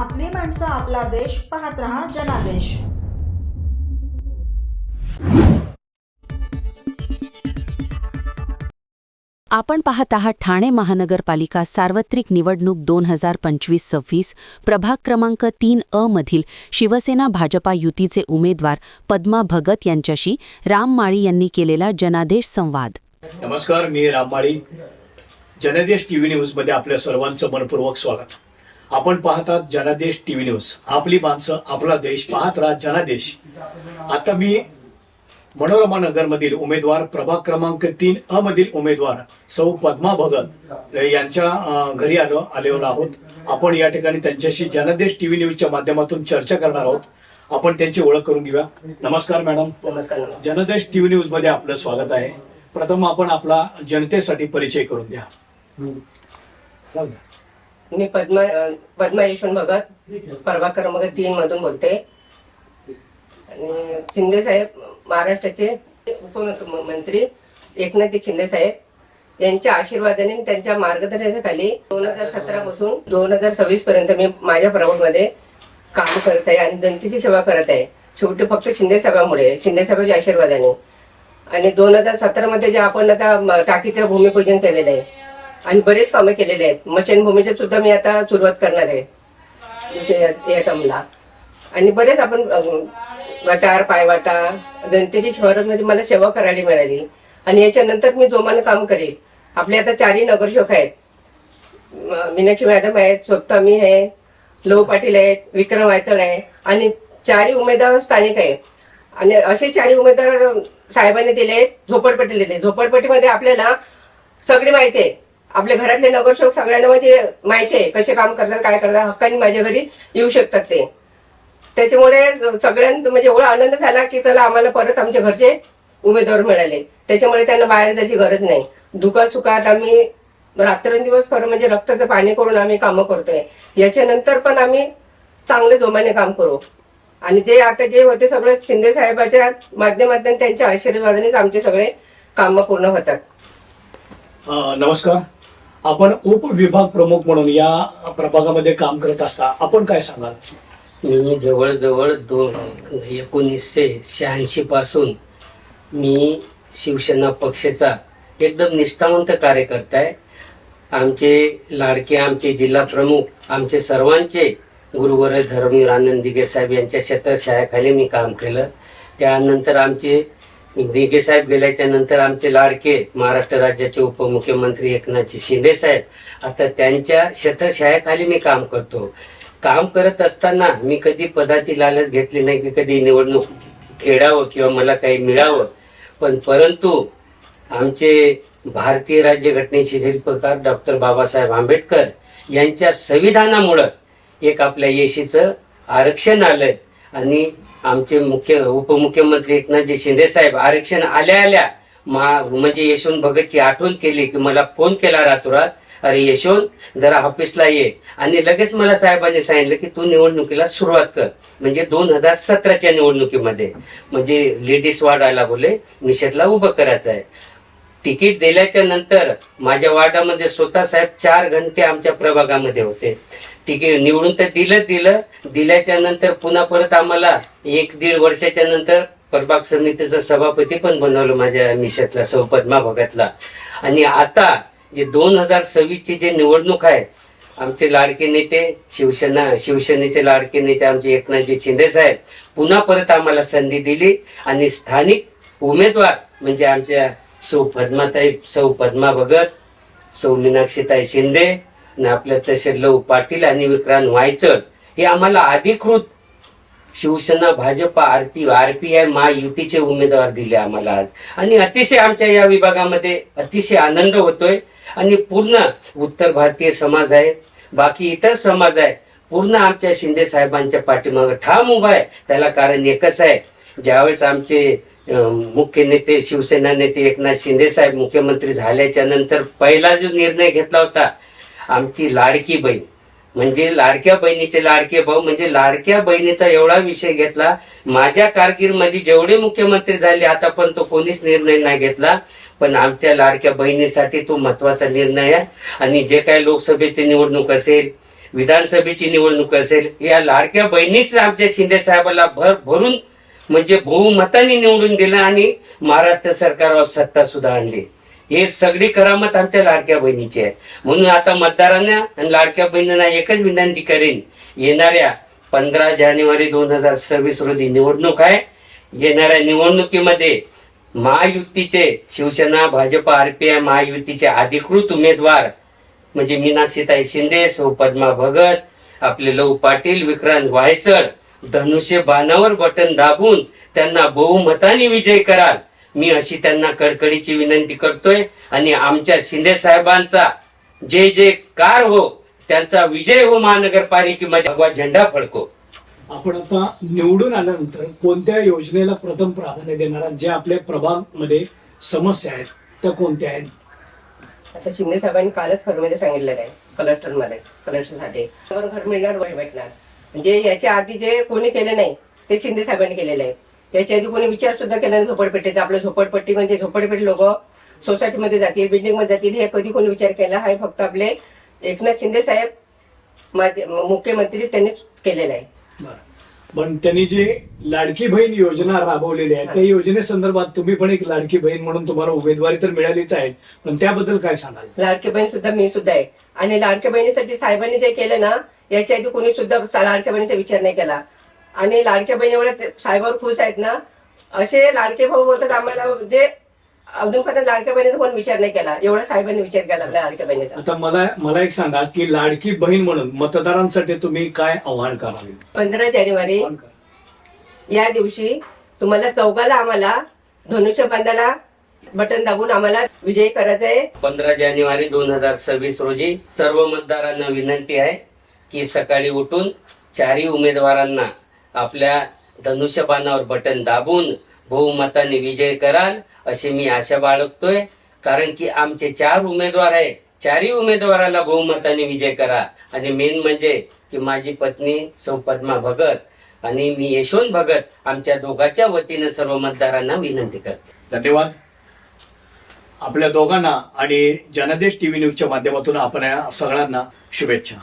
आपली माणसं आपला देश पाहत रहा जनादेश. आपण पाहत आहात ठाणे महानगरपालिका सार्वत्रिक निवडणूक दोन हजार पंचवीस सव्वीस प्रभाग क्रमांक तीन अ मधील शिवसेना भाजपा युतीचे उमेदवार पद्मा भगत यांच्याशी राम माळी यांनी केलेला जनादेश संवाद. नमस्कार मी राममाळी जनादेश टी व्ही न्यूजमध्ये आपल्या सर्वांचं मनपूर्वक स्वागत. आपण पाहतात जनादेश टी व्ही न्यूज. आपली माणसं आपला देश पाहत राहा जनादेश. आता मी मनोरमा नगरमधील उमेदवार प्रभाग क्रमांक तीन अ मधील उमेदवार सौ पद्मा भगत यांच्या घरी आलो आलेलो आहोत. आपण या ठिकाणी त्यांच्याशी जनादेश टी व्ही न्यूजच्या माध्यमातून चर्चा करणार आहोत. आपण त्यांची ओळख करून घेऊया. नमस्कार मॅडम. नमस्कार जनदेश टीव्ही न्यूजमध्ये आपलं स्वागत आहे. प्रथम आपण आपला जनतेसाठी परिचय करून द्या. मी पद्मा पद्मा यशवंत भगत प्रभाकर क्रमांक तीन मधून बोलते. आणि शिंदे साहेब महाराष्ट्राचे उपमुख्यमंत्री एकनाथ शिंदे साहेब यांच्या आशीर्वादाने त्यांच्या मार्गदर्शनाखाली दोन हजार सतरा पासून दोन हजार सव्वीस पर्यंत मी माझ्या प्रभागमध्ये काम करत आहे आणि जनतेची सेवा करत आहे. शेवटी फक्त शिंदे साहेबामुळे शिंदे साहेबांच्या आशीर्वादाने. आणि दोन हजार सतरामध्ये जे आपण आता टाकीचं भूमिपूजन केलेलं आहे आणि बरेच कामं केलेले आहेत. मशनभूमीचे सुद्धा मी आता सुरुवात करणार आहे. म्हणजे या- या आणि बरेच आपण गटार पायवाटा जनतेची शहरात म्हणजे मला सेवा करायला मिळाली. आणि याच्यानंतर मी जोमानं काम करेल. आपले आता चारही नगरसेवक आहेत. मीनाक्षी मॅडम आहेत स्वतः मी आहे लव पाटील आहेत विक्रम वायचड आहे. आणि चारही उमेदवार स्थानिक आहे आणि असे चारही उमेदवार साहेबांनी दिले आहेत झोपडपट्टी दिले झोपडपट्टीमध्ये आपल्याला सगळी माहिती आहे. आपल्या घरातले नगरसेवक सगळ्यांना म्हणजे माहिती आहे कसे काम करतात काय करतात हक्काने माझ्या घरी येऊ शकतात ते. त्याच्यामुळे सगळ्यांत म्हणजे एवढा आनंद झाला की चला आम्हाला परत आमच्या घरचे उमेदवार मिळाले. त्याच्यामुळे त्यांना बाहेर जायची गरज नाही. दुखासुखात आम्ही रात्रंदिवस खरं म्हणजे रक्ताचं पाणी करून आम्ही कामं करतोय. याच्यानंतर पण आम्ही चांगले जोमाने काम करू. आणि जे आता जे होते सगळं शिंदे साहेबाच्या माध्यमातून त्यांच्या आशीर्वादानेच आमचे सगळे कामं पूर्ण होतात. नमस्कार. आपण उपविभाग प्रमुख म्हणून या प्रभागामध्ये काम करत असता आपण काय सांगाल? मी जवळजवळ दोन एकोणीसशे शहाऐंशी पासून मी शिवसेना पक्षाचा एकदम निष्ठावंत कार्यकर्ता आहे. आमचे लाडके आमचे जिल्हा प्रमुख आमचे सर्वांचे गुरुवर धर्मवीर आनंद दिगे साहेब यांच्या छत्रछायाखाली मी काम केलं. त्यानंतर आमचे दिघे साहेब गेल्याच्यानंतर आमचे लाडके महाराष्ट्र राज्याचे उपमुख्यमंत्री एकनाथजी शिंदे साहेब आता त्यांच्या क्षेत्रशाळेखाली मी काम करतो. काम करत असताना मी कधी पदाची लालच घेतली नाही की कधी निवडणूक खेळावं किंवा मला काही मिळावं. पण परंतु आमचे भारतीय राज्यघटनेचे शिल्पकार डॉक्टर बाबासाहेब आंबेडकर यांच्या संविधानामुळं एक आपल्या येशीचं आरक्षण आलंय. आणि आमचे मुख्य उपमुख्यमंत्री एकनाथजी शिंदे साहेब आरक्षण आल्या आल्या म्हणजे यशवंत भगतची आठवण केली की मला फोन केला रातोरात अरे यशवंत जरा ऑफिसला ये. आणि लगेच मला साहेबांनी सांगितलं की तू निवडणुकीला सुरुवात कर. म्हणजे दोन हजार सतराच्या निवडणुकीमध्ये म्हणजे लेडीज वार्डाला बोले निषेधला उभं करायचं आहे तिकीट दिल्याच्या नंतर माझ्या वार्डामध्ये स्वतः साहेब चार घंटे आमच्या प्रभागामध्ये होते. तिकीट निवडून तर दिलं दिलं. दिल्याच्या नंतर पुन्हा परत आम्हाला एक दीड वर्षाच्या नंतर प्रभाग समितीचा सभापती पण बनवलं माझ्या मिशातला सौ पद्मा भगतला. आणि आता जे दोन हजार सव्वीस ची जे निवडणूक आहे आमचे लाडके नेते शिवसेना शिवसेनेचे लाडके नेते आमचे एकनाथजी शिंदे साहेब पुन्हा परत आम्हाला संधी दिली. आणि स्थानिक उमेदवार म्हणजे आमच्या सौ पद्माताई सौ पद्मा भगत सौ मीनाक्षीताई शिंदे आणि आपल्या तसे लव पाटील आणि विक्रांत वायचड हे आम्हाला अधिकृत शिवसेना भाजपा आरती आरपीआय महायुतीचे उमेदवार दिले आम्हाला आज. आणि अतिशय आमच्या या विभागामध्ये अतिशय आनंद होतोय. आणि पूर्ण उत्तर भारतीय समाज आहे. बाकी इतर समाज आहे. पूर्ण आमच्या शिंदे साहेबांच्या पाठीमागे ठाम उभा आहे. त्याला कारण एकच आहे. ज्यावेळेस आमचे मुख्य नेते शिवसेना नेते एकनाथ शिंदे साहेब मुख्यमंत्री झाल्याच्यानंतर पहिला जो निर्णय घेतला होता आमची लाडकी बहीण. म्हणजे लाडक्या बहिणीचे लाडके भाऊ म्हणजे लाडक्या बहिणीचा एवढा विषय घेतला माझ्या कारकिर्दमध्ये जेवढे मुख्यमंत्री झाले आता पण तो कोणीच निर्णय नाही घेतला पण आमच्या लाडक्या बहिणीसाठी तो महत्त्वाचा निर्णय आहे. आणि जे काही लोकसभेची निवडणूक असेल विधानसभेची निवडणूक असेल या लाडक्या बहिणीच आमच्या शिंदे साहेबाला भर भरून म्हणजे बहुमताने निवडून दिलं आणि महाराष्ट्र सरकारवर सत्ता सुद्धा आणली. हे सगळी करामत आमच्या लाडक्या बहिणीची आहे. म्हणून आता मतदारांना आणि लाडक्या बहिणींना एकच विनंती करेन. येणाऱ्या पंधरा जानेवारी दोन हजार सव्वीस रोजी निवडणूक आहे. येणाऱ्या निवडणुकीमध्ये महायुतीचे शिवसेना भाजप आरपीआय महायुतीचे अधिकृत उमेदवार म्हणजे मीनाक्षीताई शिंदे सौ पद्मा भगत आपले लहू पाटील विक्रांत वायचळ धनुष्य बाणावर बटन दाबून त्यांना बहुमताने विजय कराल. मी अशी त्यांना कडकडीची विनंती करतोय आणि आमच्या शिंदे साहेबांचा जे जे कार हो त्यांचा विजय हो महानगरपालिकेमध्ये भगवा झेंडा फडको. आपण आता निवडून आल्यानंतर कोणत्या योजनेला प्रथम प्राधान्य देणार आहात? ज्या आपल्या प्रभागमध्ये समस्या आहेत त्या कोणत्या आहेत? आता शिंदे साहेबांनी कालच खरमध्ये सांगितलेलं आहे कलेक्टरमध्ये कलेक्टरसाठी घर मिळणार वय भेटणार. म्हणजे याच्या आधी जे कोणी केले नाही ते शिंदे साहेबांनी केलेलं आहे. याच्या आधी कोणी विचार सुद्धा केला नाही झोपडपट्टीचा. आपलं झोपडपट्टी म्हणजे झोपडपट्टी लोक सोसायटीमध्ये जातील बिल्डिंगमध्ये जातील हे कधी कोणी विचार केला? हा फक्त आपले एकनाथ शिंदे साहेब माझे मुख्यमंत्री त्यांनीच केलेला आहे. पण त्यांनी जे लाडकी बहीण योजना राबवलेली आहे त्या योजनेसंदर्भात तुम्ही पण एक लाडकी बहीण म्हणून तुम्हाला उमेदवारी तर मिळालीच आहे. पण त्याबद्दल काय सांगाल? लाडके बहीण सुद्धा मी सुद्धा आहे. आणि लाडक्या बहिणीसाठी साहेबांनी जे केलं ना याच्या आधी कोणी सुद्धा लाडक्या बहिणीचा विचार नाही केला. आणि लाडक्या बहिणी एवढ्या ते- साहेबावर खुश आहेत ना. असे लाडके भाऊ बोलतात आम्हाला जे अजूनपर्यंत लाडक्या बहिणीचा कोण विचार नाही केला? एवढा साहेबांनी विचार केला आपल्या लाडक्या बहिणीचा. आता मला मला एक सांगा की लाडकी बहीण म्हणून मतदारांसाठी तुम्ही काय आव्हान करावे पंधरा जानेवारी या दिवशी तुम्हाला चौघाला आम्हाला धनुष्य बांधाला बटन दाबून आम्हाला विजयी करायचा आहे पंधरा जानेवारी दोन हजार सव्वीस रोजी सर्व मतदारांना विनंती आहे की सकाळी उठून चारही उमेदवारांना आपल्या धनुष्यबाणावर बटन दाबून बहुमताने विजय कराल अशी मी आशा बाळगतोय. कारण की आमचे चार उमेदवार आहे. चारही उमेदवाराला बहुमताने विजय करा. आणि मेन म्हणजे की माझी पत्नी सौ पद्मा भगत आणि मी यशवंत भगत आमच्या दोघांच्या वतीनं सर्व मतदारांना विनंती करते. धन्यवाद. आपल्या दोघांना आणि जनादेश टीव्ही न्यूजच्या माध्यमातून आपण सगळ्यांना शुभेच्छा.